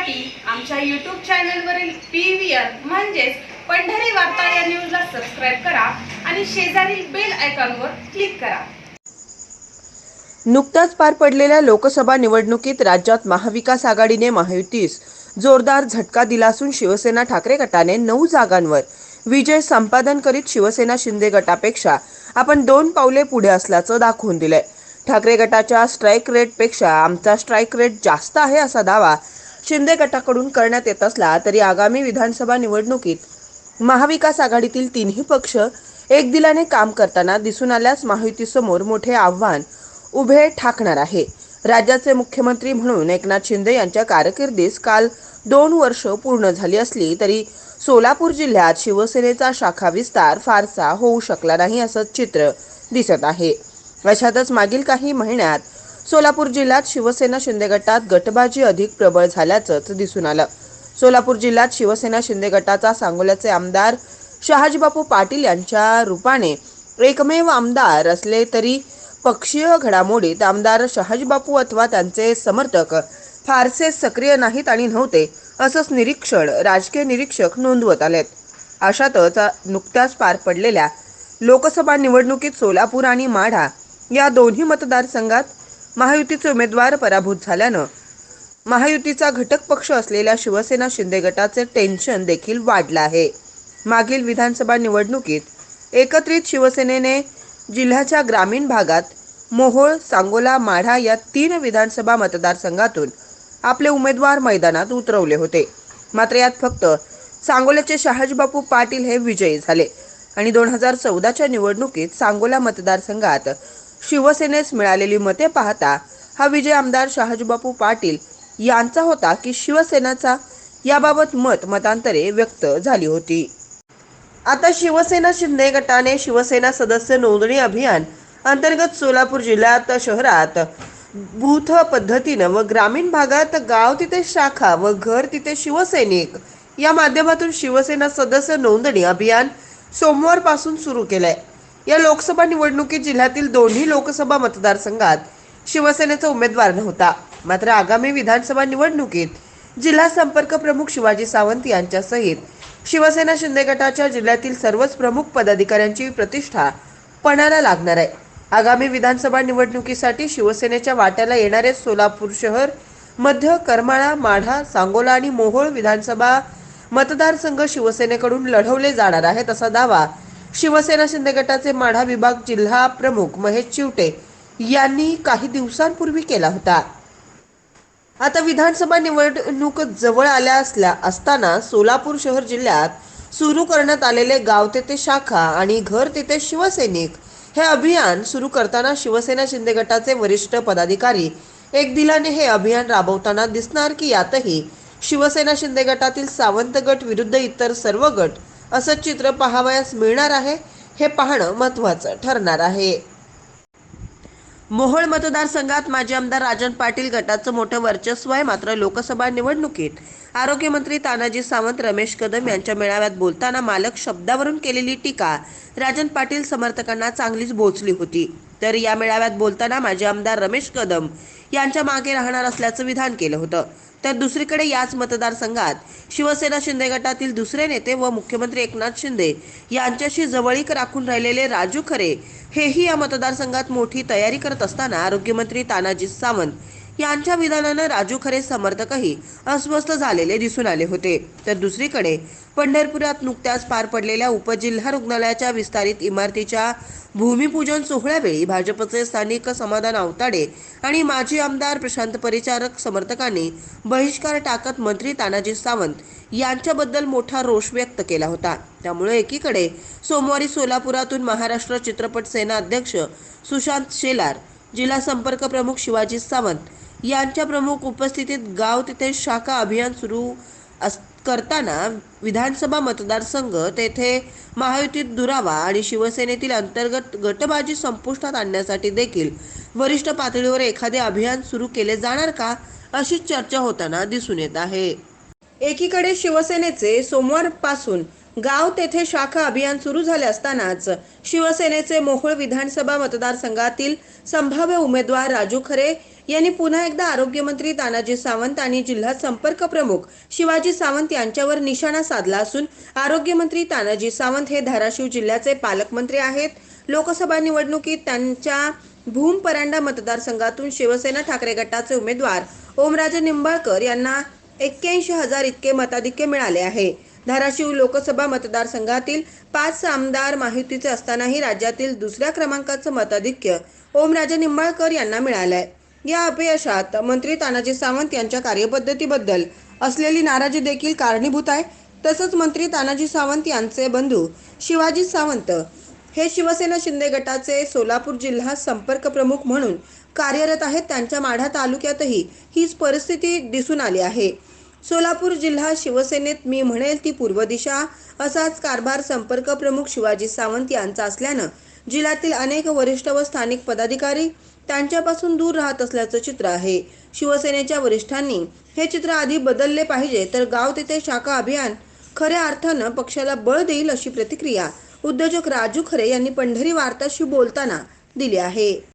पाहण्यासाठी आमच्या यूट्यूब चॅनलवरील पी व्ही म्हणजेच पंढरी वार्ता या न्यूजला सबस्क्राईब करा आणि शेजारील बेल आयकॉनवर क्लिक करा. नुकत्याच पार पडलेल्या लोकसभा निवडणुकीत राज्यात महाविकास आघाडीने महायुतीस जोरदार झटका दिला असून शिवसेना ठाकरे गटाने नऊ जागांवर. विजय संपादन करीत शिवसेना शिंदे गटापेक्षा आपण दोन पावले पुढे असल्याचं दाखवून दिलंय. ठाकरे गटाच्या स्ट्राईक रेटपेक्षा आमचा स्ट्राईक रेट जास्त आहे असा दावा शिंदे गटाकडून करण्यात येत असला तरी आगामी विधानसभा निवडणुकीत महाविकास आघाडीतील तिन्ही पक्ष एक दिलाने काम करताना दिसून आल्यास महायुतीसमोर मोठे आव्हान उभे ठाकणार आहे. राज्याचे मुख्यमंत्री म्हणून एकनाथ शिंदे यांच्या कारकिर्दीस काल दोन वर्ष पूर्ण झाली असली तरी सोलापूर जिल्ह्यात शिवसेनेचा शाखा विस्तार फारसा होऊ शकला नाही असं चित्र दिसत आहे. अशातच मागील काही महिन्यात सोलापूर जिल्ह्यात शिवसेना शिंदे गटात गटबाजी अधिक प्रबळ झाल्याचंच दिसून आलं. सोलापूर जिल्ह्यात शिवसेना शिंदे गटाचा सांगोल्याचे आमदार शहाजीबापू पाटील यांच्या रूपाने एकमेव आमदार असले तरी पक्षीय घडामोडीत आमदार शहाजीबापू अथवा त्यांचे समर्थक फारसे सक्रिय नाहीत आणि नव्हते असंच निरीक्षण राजकीय निरीक्षक नोंदवत आलेत. अशातच नुकत्याच पार पडलेल्या लोकसभा निवडणुकीत सोलापूर आणि माढा या दोन्ही मतदारसंघात महायुतीचे उमेदवार पराभूत झाल्यानं महायुतीचा घटक पक्ष असलेल्या शिवसेना शिंदे गटाचे टेन्शन देखील वाढलं आहे. मागील विधानसभा निवडणुकीत एकत्रित शिवसेनेने जिल्ह्याच्या ग्रामीण भागात मोहोळ सांगोला माढा या तीन विधानसभा मतदारसंघातून आपले उमेदवार मैदानात उतरवले होते. मात्र यात फक्त सांगोल्याचे शहाजीबापू पाटील हे विजयी झाले आणि दोन हजार चौदाच्या निवडणुकीत सांगोला मतदारसंघात शिवसेनेस मिळालेली मते पाहता हा विजय आमदार शहाजीबापू पाटील यांचा होता की शिवसेनाचा याबाबत मत मतांतरे व्यक्त झाली होती. आता शिवसेना शिंदे गटाने शिवसेना सदस्य नोंदणी अभियान अंतर्गत सोलापूर जिल्ह्यात शहरात बूथ पद्धतीनं व ग्रामीण भागात गाव तिथे शाखा व घर तिथे शिवसैनिक या माध्यमातून शिवसेना सदस्य नोंदणी अभियान सोमवारपासून सुरू केलंय. या लोकसभा निवडणुकीत जिल्ह्यातील दोन्ही लोकसभा मतदारसंघात शिवसेनेचा उमेदवार नव्हता. मात्र आगामी विधानसभा निवडणुकीत जिल्हा संपर्क प्रमुख शिवाजी सावंत यांच्यासहित शिवसेना शिंदे गटाच्या जिल्ह्यातील सर्वच प्रमुख पदाधिकाऱ्यांची प्रतिष्ठा पणाला लागणार आहे. आगामी विधानसभा निवडणुकीसाठी शिवसेनेच्या वाट्याला येणारे सोलापूर शहर मध्य करमाळा माढा सांगोला आणि मोहोळ विधानसभा मतदारसंघ शिवसेनेकडून लढवले जाणार आहेत असा दावा शिवसेना शिंदे गटाचे माढा विभाग जिल्हा प्रमुख महेश चिवटे यांनी काही दिवसांपूर्वी केला होता. आता विधानसभा निवडणूक जवळ आल्या असल्या असताना सोलापूर शहर जिल्ह्यात सुरू करण्यात आलेले गाव तेथे शाखा आणि घर तेथे शिवसैनिक हे अभियान सुरू करताना शिवसेना शिंदे गटाचे वरिष्ठ पदाधिकारी एक दिलाने हे अभियान राबवताना दिसणार की यातही शिवसेना शिंदे गटातील सावंत गट विरुद्ध इतर सर्व गट असं चित्र पाहावयास मिळणार आहे हे पाहणं महत्त्वाचं ठरणार आहे. मोहोळ मतदारसंघात माजी आमदार राजन पाटील गटाचं मोठं वर्चस्व आहे मात्र लोकसभा निवडणुकीत आरोग्यमंत्री तानाजी सावंत रमेश कदम यांच्या मेळाव्यात बोलताना मालक शब्दावरून केलेली टीका राजन पाटील समर्थकांना चांगलीच बोचली होती. तर या मेळाव्यात बोलताना माजी आमदार रमेश कदम यांच्या मागे राहणार असल्याचं विधान केलं होतं. तर दुसरीकडे याच मतदारसंघात शिवसेना शिंदे गटातील दुसरे नेते व मुख्यमंत्री एकनाथ शिंदे यांच्याशी जवळीक राखून राहिलेले राजू खरे हेही या मतदारसंघात मोठी तयारी करत असताना आरोग्यमंत्री तानाजी सावंत यांच्या विधानानं राजू खरे समर्थकही अस्वस्थ झालेले दिसून आले होते. तर दुसरीकडे पंढरपुरात नुकत्याच पार पडलेल्या उपजिल्हा रुग्णालयाच्या विस्तारित इमारतीच्या भूमिपूजन सोहळ्यावेळी भाजपचे स्थानिक समाधान आवताडे आणि माजी आमदार प्रशांत परिचारक समर्थकांनी बहिष्कार टाकत मंत्री तानाजी सावंत यांच्याबद्दल मोठा रोष व्यक्त केला होता. त्यामुळे एकीकडे सोमवारी सोलापुरातून महाराष्ट्र चित्रपट सेना अध्यक्ष सुशांत शेलार जिल्हा संपर्क प्रमुख शिवाजी सावंत यांच्या प्रमुख उपस्थितीत गाव तिथे शाखा अभियान सुरू अस करताना विधानसभा मतदारसंघ तेथे महायुतीत दुरावा आणि शिवसेनेतील अंतर्गत गटबाजी संपुष्टात आणण्यासाठी देखील वरिष्ठ पातळीवर एखादे अभियान सुरू केले जाणार का अशी चर्चा होताना दिसून येत आहे. एकीकडे शिवसेनेचे सोमवारपासून गाव तेथे शाखा अभियान सुरू झाले असतानाच शिवसेनेचे मोहोळ विधानसभा मतदारसंघातील संभाव्य उमेदवार राजू खरे यांनी पुन्हा एकदा आरोग्यमंत्री तानाजी सावंत आणि जिल्हा संपर्क प्रमुख शिवाजी सावंत यांच्यावर निशाणा साधला असून आरोग्यमंत्री तानाजी सावंत हे धाराशिव जिल्ह्याचे पालकमंत्री आहेत. लोकसभा निवडणुकीत त्यांच्या भूम परांडा मतदारसंघातून शिवसेना ठाकरे गटाचे उमेदवार ओमराजे निंबाळकर यांना एक्क्याऐंशी हजार इतके मताधिक्य मिळाले आहे. धाराशिव लोकसभा मतदारसंघातील पाच आमदार माहितीचे असतानाही राज्यातील दुसऱ्या क्रमांकाचं मताधिक्य ओमराजे निंबाळकर यांना मिळालंय. या अपयशात मंत्री तानाजी सावंत यांच्या कार्यपद्धतीबद्दल असलेली नाराजी देखील कारणीभूत आहे. तसंच मंत्री तानाजी सावंत यांचे बंधू शिवाजी सावंत हे शिवसेना शिंदे गटाचे सोलापूर जिल्हा संपर्क प्रमुख म्हणून कार्यरत आहेत. त्यांच्या माढा तालुक्यातही हीच परिस्थिती दिसून आली आहे. सोलापूर जिल्हा शिवसेनेत मी म्हणेल ती पूर्व दिशा असाच कारभार संपर्क प्रमुख शिवाजी सावंत यांचा असल्यानं जिल्ह्यातील अनेक वरिष्ठ व स्थानिक पदाधिकारी त्यांच्यापासून दूर राहत असल्याचं चित्र आहे. शिवसेनेच्या वरिष्ठांनी हे चित्र आधी बदलले पाहिजे तर गाव तेथे शाखा अभियान खऱ्या अर्थानं पक्षाला बळ देईल अशी प्रतिक्रिया उद्योजक राजू खरे यांनी पंढरी वार्ताशी बोलताना दिली आहे.